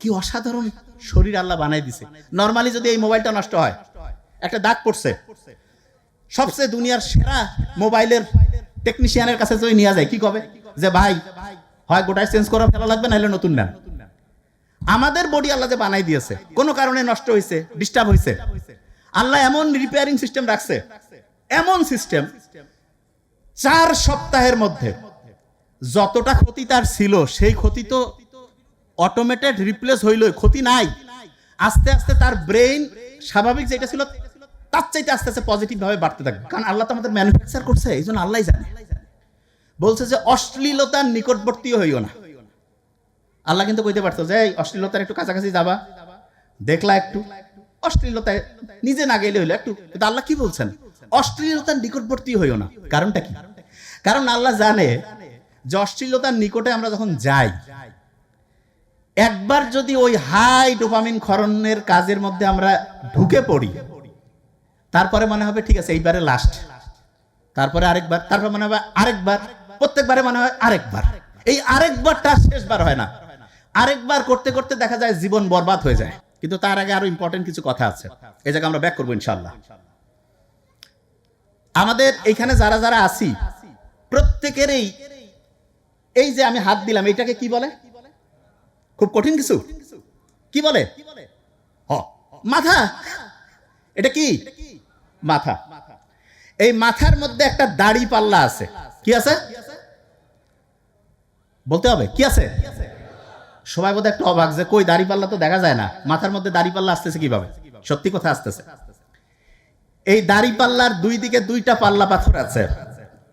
কি অসাধারণ শরীর আল্লাহ বানাই দিছে। নর্মালি যদি এই মোবাইলটা নষ্ট হয়, একটা দাগ পড়ছে। সবচেয়ে দুনিয়ার সেরা মোবাইলের টেকনিশিয়ানের কাছে যদি নিয়ে যায়, কি কবে? যে ভাই, হয় গোটাই চেঞ্জ করা ফেলা লাগবে, নাহলে নতুন নেন। আমাদের বডি আল্লাহ যে বানাই দিয়েছে, কোনো কারণে নষ্ট হয়েছে ডিস্টার্ব হয়েছে আল্লাহ এমন রিপেয়ারিং সিস্টেম রাখছে, এমন সিস্টেম চার সপ্তাহের মধ্যে যতটা ক্ষতি তার ছিল, সেই ক্ষতি তো অটোমেটেড রিপ্লেস হইল ক্ষতি নাই। আস্তে আস্তে তার ব্রেইন স্বাভাবিক যেটা ছিল, তার চাইতে আস্তে আস্তে পজিটিভ ভাবে বাড়তে থাকবে। কারণ আল্লাহ তো আমাদের ম্যানুফ্যাকচার করছে, এই জন্য আল্লাহ জানে। বলছে যে, অশ্লীলতার নিকটবর্তী হইও না। আল্লাহ কিন্তু কইতে পারতো যে অশ্লীলতার একটু কাছাকাছি যাবা, দেখলা একটু। অশ্লীলতায় নিজে না গেলে হইল একটু। কিন্তু আল্লাহ কি বলছেন? অশ্লীলতার নিকটবর্তী হইও না। কারণটা কি? কারণ আল্লাহ জানে যে, অশ্লীলতার নিকটে আমরা যখন যাই একবার যদি ওই হাই ডোপামিন ক্ষরণের কাজের মধ্যে আমরা ঢুকে পড়ি, তারপরে মনে হবে, ঠিক আছে, এইবারে লাস্ট তারপরে আরেকবার, তারপর মনে হবে, আরেকবার। প্রত্যেকবারে মনে হয়, আরেকবার। এই আরেকবারটা শেষবার হয় না। আরেকবার করতে করতে দেখা যায় জীবন বরবাদ হয়ে যায়। কিন্তু তার আগে আরও ইম্পর্টেন্ট কিছু কথা আছে। এই জায়গায় আমরা ব্যাক করব ইনশাল্লাহ আমাদের এইখানে যারা যারা আছি, প্রত্যেকেরই এই যে আমি হাত দিলাম, এটাকে কি বলে? খুব কঠিন কিছু। কি বলে? হ। মাথা। এটা কি? মাথা। এই মাথার মধ্যে একটা দাড়ি পাল্লা আছে। কি আছে? বলতে হবে, কি আছে? সবাই বোধহয় একটু অবাক যে কই দাড়ি পাল্লা তো দেখা যায় না। মাথার মধ্যে দাড়ি পাল্লা আসতেছে কীভাবে? সত্যি কথা আসতেছে। এই দাড়ি পাল্লার দুই দিকে দুইটা পাল্লা পাথর আছে।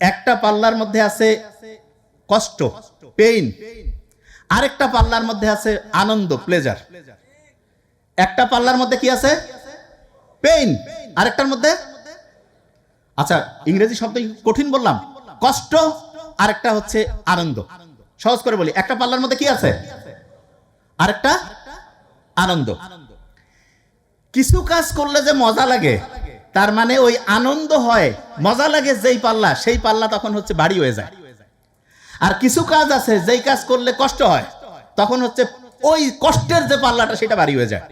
একটা পাল্লার মধ্যে আছে কষ্ট পেইন আরেকটা পাল্লার মধ্যে আছে আনন্দ প্লেজার একটা পাল্লার মধ্যে কি আছে? পেইন আরেকটার মধ্যে? আচ্ছা ইংরেজি শব্দ কঠিন বললাম। কষ্ট, আরেকটা হচ্ছে আনন্দ। সহজ করে বলি, একটা পাল্লার মধ্যে কি আছে? আরেকটা? আনন্দ। কিছু কাজ করলে যে মজা লাগে, তার মানে ওই আনন্দ হয়, মজা লাগে যেই পাল্লা, সেই পাল্লা তখন হচ্ছে বাড়ি হয়ে যায়। আর কিছু কাজ আছে, যেই কাজ করলে কষ্ট হয়, তখন হচ্ছে ওই কষ্টের যে পাল্লাটা সেটা বাড়ি হয়ে যায়।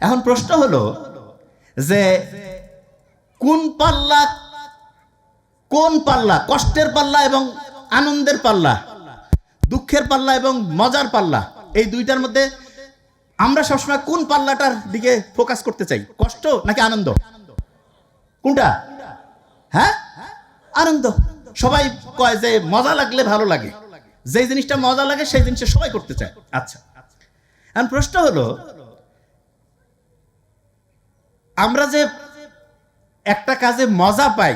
এখন প্রশ্ন হলো যে কোন পাল্লা কোন পাল্লা, কষ্টের পাল্লা এবং আনন্দের পাল্লা, দুঃখের পাল্লা এবং মজার পাল্লা, এই দুইটার মধ্যে আমরা সবসময় কোন পাল্লাটার দিকে ফোকাস করতে চাই? কষ্ট নাকি আনন্দ? কোনটা? হ্যাঁ? আনন্দ। সবাই কয় যে মজা লাগলে ভালো লাগে। যেই জিনিসটা মজা লাগে, সেই জিনিসটা সবাই করতে চায়। আচ্ছা। এখন প্রশ্ন হলো, আমরা যে একটা কাজে মজা পাই,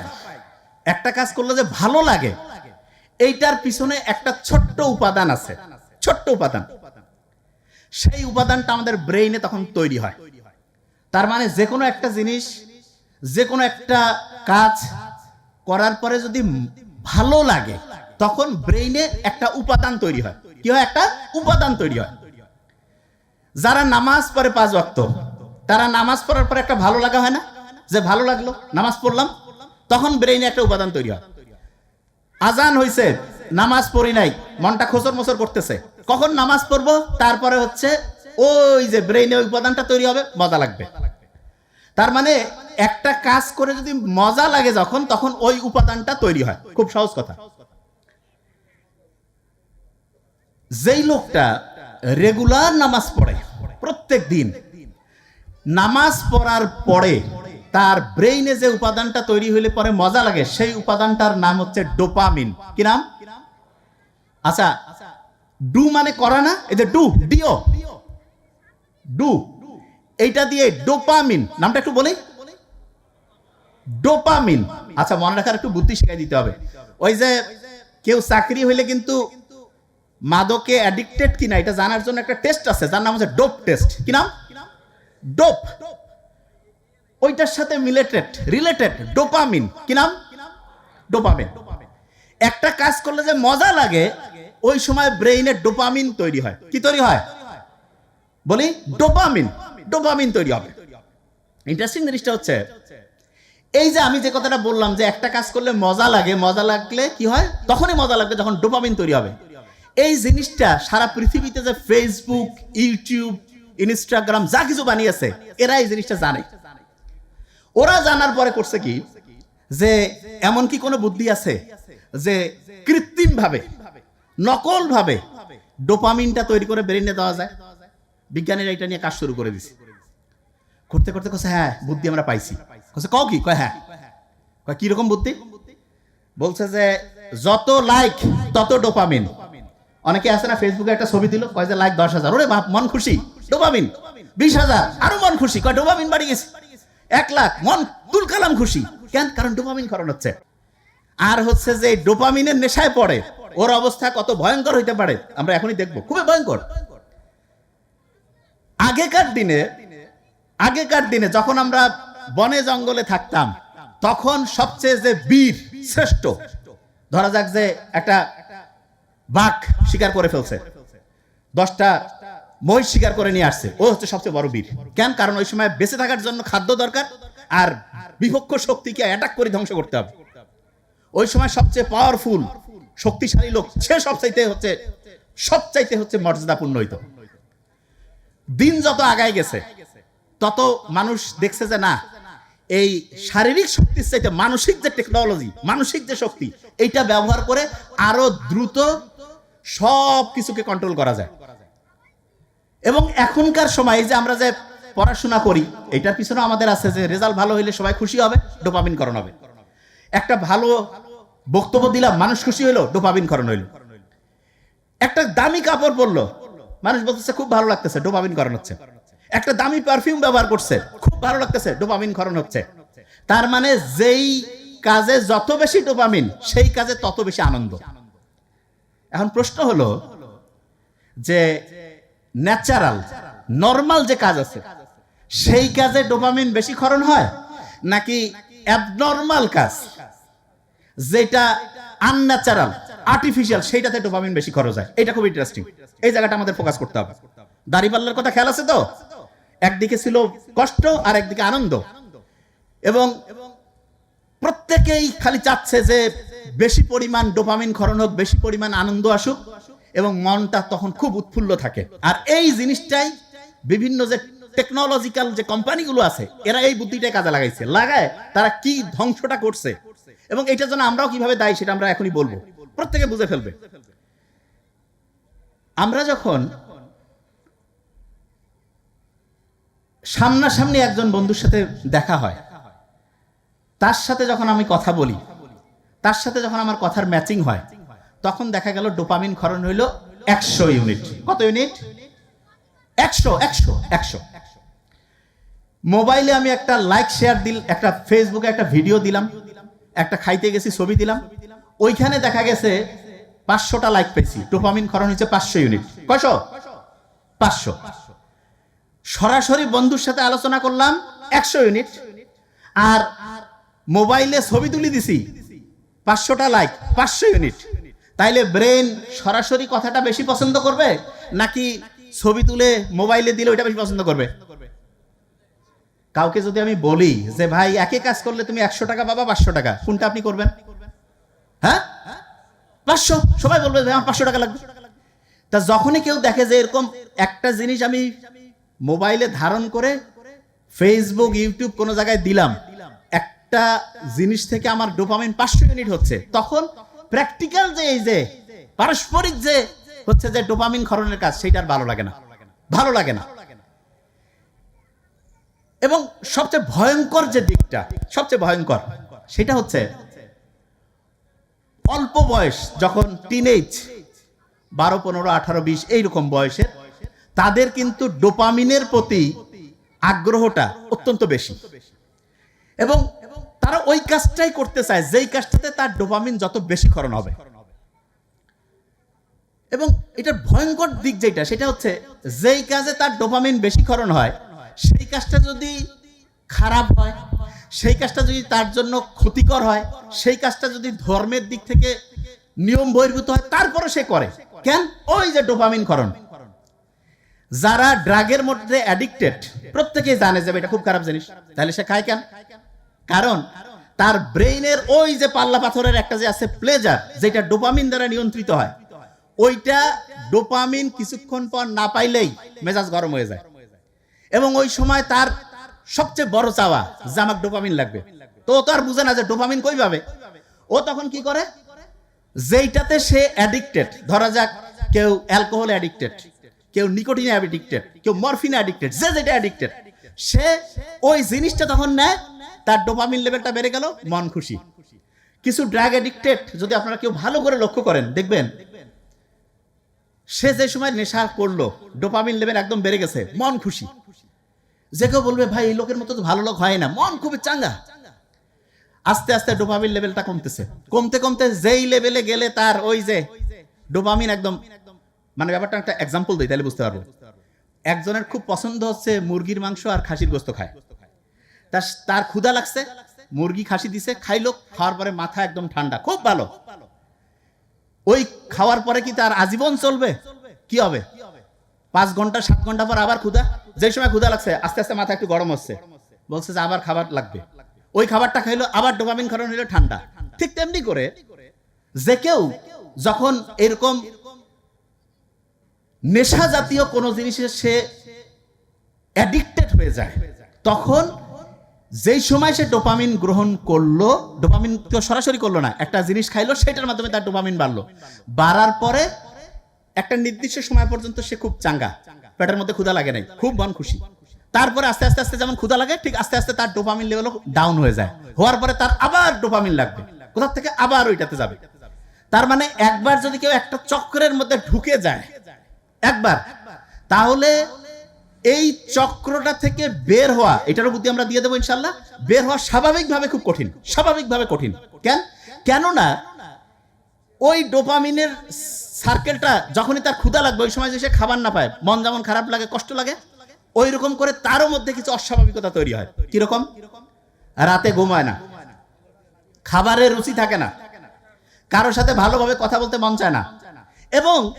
একটা কাজ করলে যে ভালো লাগে, এইটার পিছনে একটা ছোট্ট উপাদান আছে। ছোট্ট উপাদান। সেই উপাদানটা আমাদের ব্রেইনে তখন তৈরি হয়। তার মানে যে কোনো একটা জিনিস যে কোনো একটা কাজ করার পরে যদি ভালো লাগে, তখন ব্রেইনে একটা উপাদান তৈরি হয়। কি হয়? একটা উপাদান তৈরি হয়। যারা নামাজ পড়ে পাঁচ ওয়াক্ত, তারা নামাজ পড়ার পরে একটা ভালো লাগা হয় না? যে ভালো লাগল, নামাজ পড়লাম, তখন ব্রেইনে একটা উপাদান তৈরি হয়। আজান হইছে, নামাজ পড়ি নাই, মনটা খোসর মোসর করতেছে। কখন নামাজ পড়ব? তারপরে হচ্ছে ওই যে ব্রেইনে উপাদানটা তৈরি হবে, মজা লাগবে। তার মানে একটা কাজ করে যদি মজা লাগে যখন, তখন ওই উপাদানটা তৈরি হয়। খুব সহজ কথা। যেই লোকটা রেগুলার নামাজ পড়ে, প্রত্যেক দিন, নামাজ পড়ার পরে তার ব্রেইনে যে উপাদানটা তৈরি হইলে পরে মজা লাগে, সেই উপাদানটার নাম হচ্ছে ডোপামিন। কি নাম? আচ্ছা ডু মানে করা না? এই যে ডু ডিও ডু। এইটা দিয়ে ডোপামিন, নামটা একটু বলি? ডোপামিন। আচ্ছা মনে রাখার একটু বুদ্ধি শিখাই দিতে হবে। ওই যে কেউ চাকরি হইলে কিন্তু মাদকে অ্যাডিক্টেড কিনা, এটা জানার জন্য একটা টেস্ট আছে, যার নাম হচ্ছে ডোপ টেস্ট কি নাম? ডোপ। ওইটার সাথে মিলেটেড রিলেটেড ডোপামিন। কি নাম? ডোপামিন। একটা কাজ করলে যে মজা লাগে, ওই সময় ব্রেইনে ডোপামিন তৈরি হয়। কি তৈরি হয়? বলি, ডোপামিন। ডোপামিন তৈরি হবে। ইন্টারেস্টিং জিনিসটা হচ্ছে, এই যে আমি যে কথাটা বললাম যে একটা কাজ করলে মজা লাগে, মজা লাগলে কি হয়? তখনই মজা লাগবে যখন ডোপামিন তৈরি হবে। এই জিনিসটা সারা পৃথিবীতে যে ফেসবুক ইউটিউব ইনস্টাগ্রাম যা কিছু বানিয়েছে এরা এই জিনিসটা জানে। ওরা জানার পরে করছে কি, যে এমন কি কোনো বুদ্ধি আছে যে কৃত্রিম ভাবে নকল ভাবে ডোপামিনটা তৈরি করে ব্রেনে দেওয়া যায়? বিজ্ঞানীরা এটা নিয়ে কাজ শুরু করে দিছে। করতে করতে কছে হ্যাঁ বুদ্ধি আমরা পাইছি। কছে কও কি? কয় হ্যাঁ। কয়, কীরকম বুদ্ধি? বলছে যে, যত লাইক তত ডোপামিন অনেকে আছে না ফেসবুকে একটা ছবি দিল, কয় যে লাইক দশ হাজার। ওরে বাপ, মন খুশি? ডোপামিন বিশ হাজার? আরও মন খুশি? কয় ডোপামিন বাড়ি গেছে। এক লাখ? মন তুল কালাম খুশি? কেন? কারণ ডোপামিন খরণ হচ্ছে। আর হচ্ছে যে ডোপামিনের নেশায় পড়ে, ওর অবস্থা কত ভয়ঙ্কর হইতে পারে, আমরা এখনই দেখব। খুবই ভয়ঙ্কর। আগেকার দিনে আগেকার দিনে যখন আমরা বনে জঙ্গলে থাকতাম, তখন সবচেয়ে যে বীর শ্রেষ্ঠ, ধরা যাক যে একটা বাঘ শিকার করে ফেলছে। দশটা মহিষ শিকার করে নিয়ে আসছে। ও হচ্ছে সবচেয়ে বড় বীর। কেন? কারণ ওই সময় বেঁচে থাকার জন্য খাদ্য দরকার আর বিপক্ষ শক্তিকে অ্যাটাক করে ধ্বংস করতে হবে। ওই সময় সবচেয়ে পাওয়ারফুল শক্তিশালী লোক সে সবচাইতে হচ্ছে সবচাইতে হচ্ছে মর্যাদাপূর্ণ হইতো। দিন যত আগায় গেছে, তত মানুষ দেখছে যে না, এই শারীরিক শক্তির চাইতে মানসিক যে টেকনোলজি মানসিক যে শক্তি, এইটা ব্যবহার করে আরও দ্রুত সব কিছুকে কন্ট্রোল করা যায়। এবং এখনকার সময় যে আমরা যে পড়াশোনা করি, এটার পিছনে আমাদের আছে যে রেজাল্ট ভালো হইলে সবাই খুশি হবে ডোপামিন করণ হবে। একটা ভালো বক্তব্য দিলাম, মানুষ খুশি হইল ডোপামিন করণ হইল। একটা দামি কাপড় পরলো মানুষ বলতেছে, খুব ভালো লাগতেছে, ডোপামিন করণ হচ্ছে। একটা দামি পারফিউম ব্যবহার করছে, খুব ভালো লাগতেছে, ডোপামিন করণ হচ্ছে। তার মানে যেই কাজে যত বেশি ডোপামিন, সেই কাজে তত বেশি আনন্দ। এখন প্রশ্ন হলো যে ন্যাচারাল নর্মাল যে কাজ আছে, সেই কাজে ডোপামিন বেশি ক্ষরণ হয়, নাকি অ্যাবনর্মাল কাজ, যেটা আনন্যাচারাল আর্টিফিশিয়াল সেইটাতে ডোপামিন বেশি খরচ হয়। এটা খুব ইন্টারেস্টিং এই জায়গাটা আমাদের ফোকাস করতে হবে। দাড়িপাল্লার কথা খেয়াল আছে তো? একদিকে ছিল কষ্ট আর একদিকে আনন্দ। এবং প্রত্যেকেই খালি চাচ্ছে যে বেশি পরিমাণ ডোপামিন খরণ হোক, বেশি পরিমাণ আনন্দ আসুক এবং মনটা তখন খুব উৎফুল্ল থাকে। আর এই জিনিসটাই বিভিন্ন যে টেকনোলজিক্যাল যে কোম্পানিগুলো আছে, এরা এই বুদ্ধিটাই কাজে লাগাইছে। লাগায় তারা কি ধ্বংসটা করছে? এবং এটার জন্য আমরাও কীভাবে দায়ী, সেটা আমরা এখনই বলব। প্রত্যেকে বুঝে ফেলবে। আমরা যখন সামনাসামনি একজন বন্ধুর সাথে দেখা হয়, তার সাথে যখন আমি কথা বলি, তার সাথে যখন আমার কথার ম্যাচিং হয়, তখন দেখা গেল ডোপামিন খরণ হইল একশো ইউনিট। কত ইউনিট? একশো একশো একশো। মোবাইলে আমি একটা লাইক শেয়ার দিল, একটা ফেসবুকে একটা ভিডিও দিলাম, একটা খাইতে গেছি, ছবি দিলাম ওইখানে দেখা গেছে পাঁচশোটা লাইক পেয়েছি। ডোপামিন খরণ হচ্ছে পাঁচশো ইউনিট কয়শো? পাঁচশো। সরাসরি বন্ধুর সাথে আলোচনা করলাম, একশো ইউনিট আর মোবাইলে ছবি তুলি দিছি, পাঁচশোটা লাইক পাঁচশো ইউনিট তাইলে ব্রেন সরাসরি কথাটা বেশি পছন্দ করবে, নাকি ছবি তুলে মোবাইলে দিলে ওইটা বেশি পছন্দ করবে? কাউকে যদি আমি বলি যে, ভাই একই কাজ করলে তুমি একশো টাকা পাবা, পাঁচশো টাকা, কোনটা আপনি করবেন? হ্যাঁ? পাঁচশো? সবাই বলবে আমার পাঁচশো টাকা লাগবে। তা যখনই কেউ দেখে যে এরকম একটা জিনিস আমি মোবাইলে ধারণ করে ফেসবুক ইউটিউব কোনো জায়গায় দিলাম, একটা জিনিস থেকে আমার ডোপামিন পাঁচশো ইউনিট হচ্ছে, তখন প্র্যাকটিক্যাল যে এই যে, পারস্পরিক যে হচ্ছে যে ডোপামিন খরণের কাজ সেটা আর ভালো লাগে না। ভালো লাগে না। এবং সবচেয়ে ভয়ঙ্কর যে দিকটা, সবচেয়ে ভয়ঙ্কর, সেটা হচ্ছে অল্প বয়স যখন টিনেজ বারো, পনেরো, আঠারো, বিশ, এইরকম বয়সের, তাদের কিন্তু ডোপামিনের প্রতি আগ্রহটা অত্যন্ত বেশি। এবং তারা ওই কাজটাই করতে চায়, যেই কাজটাতে তার ডোপামিন যত বেশি খরণ হবে। এবং এটার ভয়ঙ্কর দিক যেটা, সেটা হচ্ছে যেই কাজে তার ডোপামিন বেশি খরণ হয়, সেই কাজটা যদি খারাপ হয় সেই কাজটা যদি তার জন্য ক্ষতিকর হয়, সেই কাজটা যদি ধর্মের দিক থেকে নিয়ম বহির্ভূত হয় তারপরে সে করে। কেন? ওই যে ডোপামিন করণ যারা ড্রাগের মধ্যে অ্যাডিক্টেড প্রত্যেকেই জানে যে এটা খুব খারাপ জিনিস। তাহলে সে খায় কেন? কারণ তার ব্রেইনের ওই যে পাল্লা পাথরের একটা যে আছে প্লেজার যেটা ডোপামিন দ্বারা নিয়ন্ত্রিত হয়, ওইটা ডোপামিন কিছুক্ষণ পর না পাইলেই মেজাজ গরম হয়ে যায়। এবং ওই সময় তার সবচেয়ে বড় চাওয়া যে আমার ডোপামিন লাগবে। তো ও তো আর বুঝে না যে ডোপামিন কই পাবে। ও তখন কি করে? যেইটাতে সে অ্যাডিক্টেড ধরা যাক কেউ অ্যালকোহল অ্যাডিক্টেড কেউ নিকোটিন অ্যাডিক্টেড কেউ মরফিন অ্যাডিক্টেড যে যেটা অ্যাডিক্টেড সে ওই জিনিসটা তখন নেয়, তার ডোপামিন লেভেলটা বেড়ে গেল, মন খুশি। কিছু ড্রাগ অ্যাডিক্টেড যদি আপনারা কেউ ভালো করে লক্ষ্য করেন, দেখবেন সে যে সময় নেশা করল ডোপামিন লেভেল একদম বেড়ে গেছে, মন খুশি। যে কেউ বলবে, ভাই, এই লোকের মতো তো ভালো লোক হয় না। মন খুবই চাঙ্গা। আস্তে আস্তে ডোপামিন লেভেলটা কমতেছে। কমতে কমতে যেই লেভেলে গেলে তার ওই যে ডোপামিন একদম মানে ব্যাপারটা একটা এক্সাম্পল দিই, তাহলে বুঝতে পারব। একজনের খুব পছন্দ হচ্ছে মুরগির মাংস আর খাসির গোস্ত খায়। তার তার ক্ষুধা লাগছে, মুরগি খাসি দিছে, খাইলো, খাওয়ার পরে মাথা একদম ঠান্ডা, খুব ভালো। ওই খাওয়ার পরে কি তার আজীবন চলবে? কি হবে? পাঁচ ঘণ্টা, সাত ঘণ্টা পর আবার ক্ষুধা? যে সময় ক্ষুধা লাগছে, আস্তে আস্তে মাথা একটু গরম হচ্ছে। বলছে যে আবার খাবার লাগবে। ওই খাবারটা খাইলো, আবার ডোপামিন খাওয়ানো হলো ঠান্ডা। ঠিক তেমনি করে যে কেউ যখন এরকম নেশা জাতীয় কোনো জিনিসে সে অ্যাডিক্টেড হয়ে যায়, তখন যেই সময় সে ডোপামিন গ্রহণ করল, ডোপামিন তো সরাসরি করল না, একটা জিনিস খাইলো, সেটার মাধ্যমে তার ডোপামিন বাড়লো। বাড়ার পরে একটা নির্দিষ্ট সময় পর্যন্ত সে খুব চাঙ্গা। পেটের মধ্যে ক্ষুধা লাগে নাই, খুব মন খুশি। তারপরে আস্তে আস্তে আস্তে যেমন ক্ষুধা লাগে, ঠিক আস্তে আস্তে তার ডোপামিন লেভেল ডাউন হয়ে যায়। হওয়ার পরে তার আবার ডোপামিন লাগবে। কোথা থেকে? আবার ওইটাতে যাবে। তার মানে একবার যদি কেউ একটা চক্রের মধ্যে ঢুকে যায়, একবার, তাহলে এই চক্রটা থেকে বের হওয়া, এটারও বুদ্ধি আমরা দিয়ে দেবো ইনশাল্লাহ বের হওয়া স্বাভাবিকভাবে খুব কঠিন, স্বাভাবিকভাবে কঠিন। কেন? কেননা ওই ডোপামিনের সার্কেলটা যখনই তার ক্ষুধা লাগবে, ওই সময় যে সে খাবার না পায়, মন যেমন খারাপ লাগে, কষ্ট লাগে ওই রকম করে তারও মধ্যে কিছু অস্বাভাবিকতা তৈরি হয়। কীরকম? রাতে ঘুমায় না। খাবারের রুচি থাকে না। কারোর সাথে ভালোভাবে কথা বলতে মন চায় না। এবং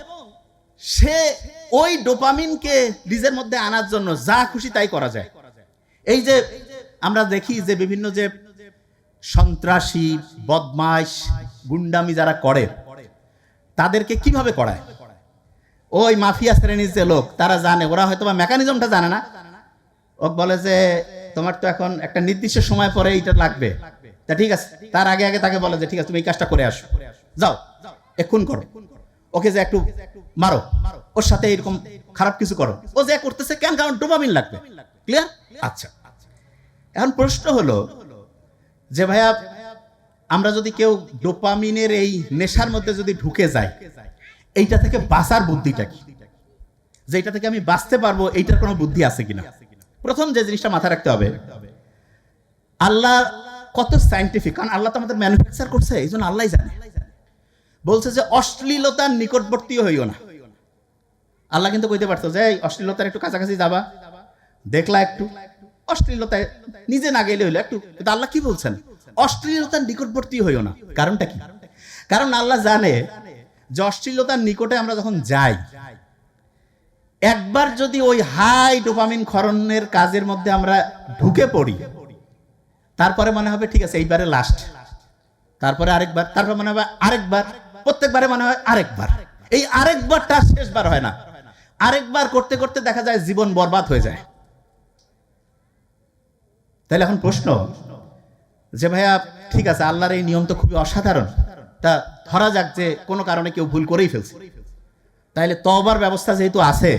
সে ওই ডোপামিনকে নিজের মধ্যে আনার জন্য যা খুশি তাই করা যায়। এই যে আমরা দেখি যে বিভিন্ন যে সন্ত্রাসী, বদমাইশ, গুন্ডামি যারা করে তাদেরকে কীভাবে করায়? ওই মাফিয়া শ্রেণির যে লোক, তারা জানে। ওরা হয়তো বা মেকানিজমটা জানে না। ও বলে যে, তোমার তো এখন একটা নির্দিষ্ট সময় পরে এইটা লাগবে। তা ঠিক আছে। তার আগে আগে তাকে বলে যে, ঠিক আছে, তুমি এই কাজটা করে আসো। যাও, এক্ষুন করো। ওকে যে একটু মারো। ওর সাথে এরকম খারাপ কিছু করো। ও যে করতেছে কেন? কারণ ডোপামিন লাগবে। ক্লিয়ার আচ্ছা। এখন প্রশ্ন হলো যে, ভাইয়া আমরা যদি কেউ ডোপামিনের এই নেশার মধ্যে যদি ঢুকে যাই, এইটা থেকে বাঁচার বুদ্ধিটা কি? যে এটা থেকে আমি বাঁচতে পারব, এইটার কোনো বুদ্ধি আছে কিনা? প্রথম যে জিনিসটা মাথায় রাখতে হবে, আল্লাহ কত সাইন্টিফিক কারণ আল্লাহ তো আমাদের ম্যানুফ্যাকচার করছে, এই জন্য আল্লাহ জানে। বলছে যে অশ্লীলতার নিকটবর্তী হইও না। আল্লাহ কিন্তু কইতে পারতো যে অশ্লীলতার একটু কাছাকাছি যাবা, দেখলা একটু। অশ্লীলতায় নিজে না গেলে হইল একটু, কিন্তু আল্লাহ কি বলছেন? অশ্লীলতার নিকটবর্তী হইও না। কারণটা কি? কারণ আল্লাহ জানে যে অশ্লীলতার নিকটে আমরা যখন যাই, একবার যদি ওই হাই ডোপামিন ক্ষরণের কাজের মধ্যে আমরা ঢুকে পড়ি, তারপরে মনে হবে, ঠিক আছে, এইবারে লাস্ট তারপরে আরেকবার, তারপর মনে হবে, আরেকবার। প্রত্যেকবারে মনে হয়, আরেকবার। এই আরেকবারটা শেষবার হয় না। আরেকবার করতে করতে দেখা যায় জীবন বরবাদ হয়ে যায়। তাহলে এখন প্রশ্ন যে, ভাইয়া, ঠিক আছে, আল্লাহর এই নিয়ম তো খুবই অসাধারণ। তা ধরা যাক যে কোনো কারণে কেউ ভুল করেই ফেলছে। তাইলে তবার ব্যবস্থা যেহেতু আছে,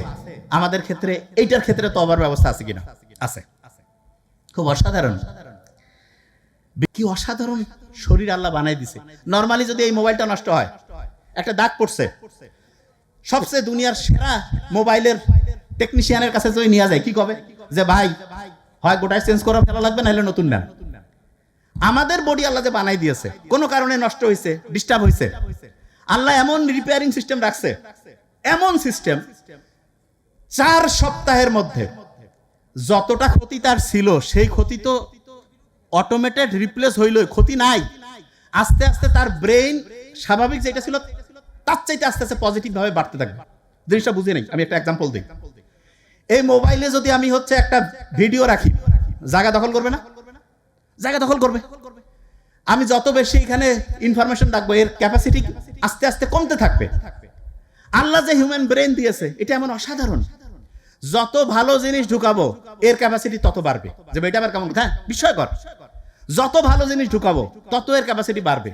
আমাদের ক্ষেত্রে, এইটার ক্ষেত্রে তবার ব্যবস্থা আছে কিনা? আছে। খুব অসাধারণ। কি অসাধারণ শরীর আল্লাহ বানাই দিছে। নর্মালি যদি এই মোবাইলটা নষ্ট হয়, একটা দাগ পড়ছে, সবচেয়ে দুনিয়ার সেরা মোবাইলের টেকনিশিয়ানের কাছে যদি নিয়ে যায়, কি কবে? যে, ভাই, হয় গোটায় চেঞ্জ করা ফেলা লাগবে, নাহলে নতুন নেন আমাদের বডি আল্লাহ যে বানাই দিয়েছে, কোনো কারণে নষ্ট হয়েছে ডিস্টার্ব হয়েছে আল্লাহ এমন রিপেয়ারিং সিস্টেম রাখছে, এমন সিস্টেম চার সপ্তাহের মধ্যে যতটা ক্ষতি তার ছিল, সেই ক্ষতি তো অটোমেটেড রিপ্লেস হইলই, ক্ষতি নাই। আস্তে আস্তে তার ব্রেইন স্বাভাবিক যেটা ছিল, তার চাইতে আস্তে আস্তে পজিটিভ ভাবে বাড়তে থাকবে। জিনিসটা বুঝে নেই, আমি একটা এক্সাম্পল দিই। এই মোবাইলে যদি আমি হচ্ছে একটা ভিডিও রাখি, জায়গা দখল করবে না? জায়গা দখল করবে। আমি যত বেশি এখানে ইনফরমেশন রাখব, এর ক্যাপাসিটি আস্তে আস্তে কমতে থাকবে। আল্লাহ যে হিউম্যান ব্রেন দিয়েছে, এটা এমন অসাধারণ। যত ভালো জিনিস ঢুকাবো, এর ক্যাপাসিটি তত বাড়বে। যে এটা আবার কেমন হ্যাঁ বিস্ময়কর। যত ভালো জিনিস ঢুকাবো, তত এর ক্যাপাসিটি বাড়বে।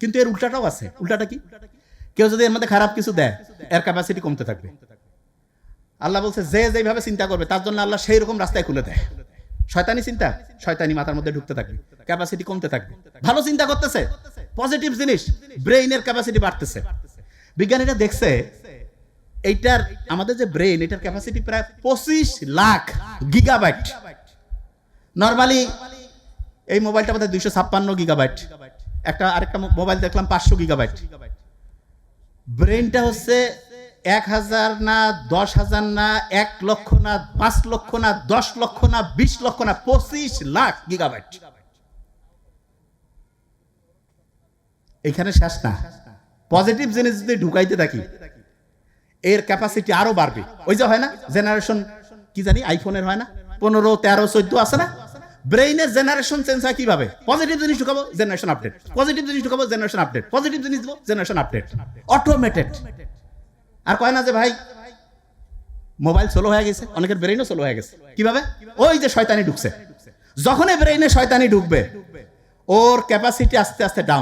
কিন্তু এর উল্টাটাও আছে। উল্টাটা কি? কেউ যদি এর মধ্যে খারাপ কিছু দেয়, এর ক্যাপাসিটি কমতে থাকবে। আল্লাহ বলছে, যে যেভাবে চিন্তা করবে, তার জন্য আল্লাহ সেই রকম রাস্তায় খুলে দেয়। শয়তানি চিন্তা, শয়তানি মাথার মধ্যে ঢুকতে থাকবে ক্যাপাসিটি কমতে থাকবে। ভালো চিন্তা করতেছে পজিটিভ জিনিস ব্রেইনের ক্যাপাসিটি বাড়তেছে। বিজ্ঞানীরা দেখছে, এইটার, আমাদের যে ব্রেইন এটার ক্যাপাসিটি প্রায় পঁচিশ লাখ গিগাবাইট নর্মালি এই মোবাইলটা আমাদের দুইশো ছাপ্পান্ন গিগাবাইট একটা আরেকটা মোবাইল দেখলাম পাঁচশো গিগাবাইট ব্রেইনটা হচ্ছে এক হাজার না, দশ হাজার না, এক লক্ষ না, পাঁচ লক্ষ না, দশ লক্ষ না, বিশ লক্ষ না, পঁচিশ লাখ গিগাবাইট এখানে শেষ না। পজিটিভ জিনিস যদি ঢুকাইতে থাকি, এর ক্যাপাসিটি আরও বাড়বে। ওই যে হয় না জেনারেশন কি জানি আইফোনের হয় না? পনেরো, তেরো, চোদ্দ আছে না? ব্রেইনের জেনারেশন চেঞ্জ হয় কীভাবে? পজিটিভ জিনিস ঢুকাবো জেনারেশন আপডেট পজিটিভ জিনিস ঢুকাবো জেনারেশন আপডেট পজিটিভ জিনিস দেবো জেনারেশন আপডেট অটোমেটেড আর কয় না যে ভাই মোবাইল সোলো হয়ে গেছে, অনেকের ব্রেইনও সোলো হয়ে গেছে। কীভাবে? ওই যে শয়তানি ঢুকছে। যখনই ব্রেইনে শয়তানি ঢুকবে, ওর ক্যাপাসিটি আস্তে আস্তে ডাউন